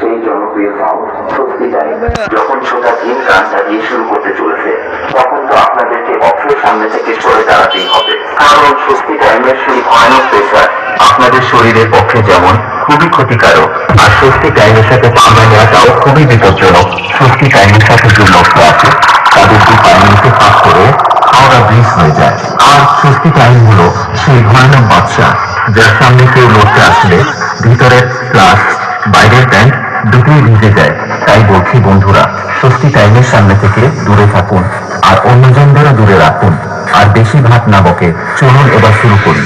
সেই জনপ্রিয় টাইম যখন দিন শুরু করতে চলেছে, তখন তো আপনাদেরকে সামনে থেকে সরে দাঁড়াতেই হবে। কারণ টাইমের সেই ভয়ানক আপনাদের শরীরের পক্ষে যেমন খুবই ক্ষতিকারক, আর স্বস্তি টাইমের সাথে পাঙ্গা নেওয়াটাও খুবই বিপজ্জনক। স্বস্তি টাইমের সাথে যে লোকটা আছে, তাদের পায়ের নিচে করে হাওড়া ব্রিজ হয়ে যায়। আর স্বস্তি টাইম হলো সেই ভয়ানক বাচ্চা যার সামনে কেউ লড়তে আসলে ভিতরের প্লাস বাইরের প্যান্ট ভিজে যায়। তাই বলছি, বন্ধুরা সত্যি টাইমের সামনে থেকে দূরে থাকুন আর অন্যজনদেরও দূরে রাখুন। আর বেশি ভাত না বকে, চলুন এবার শুরু করি।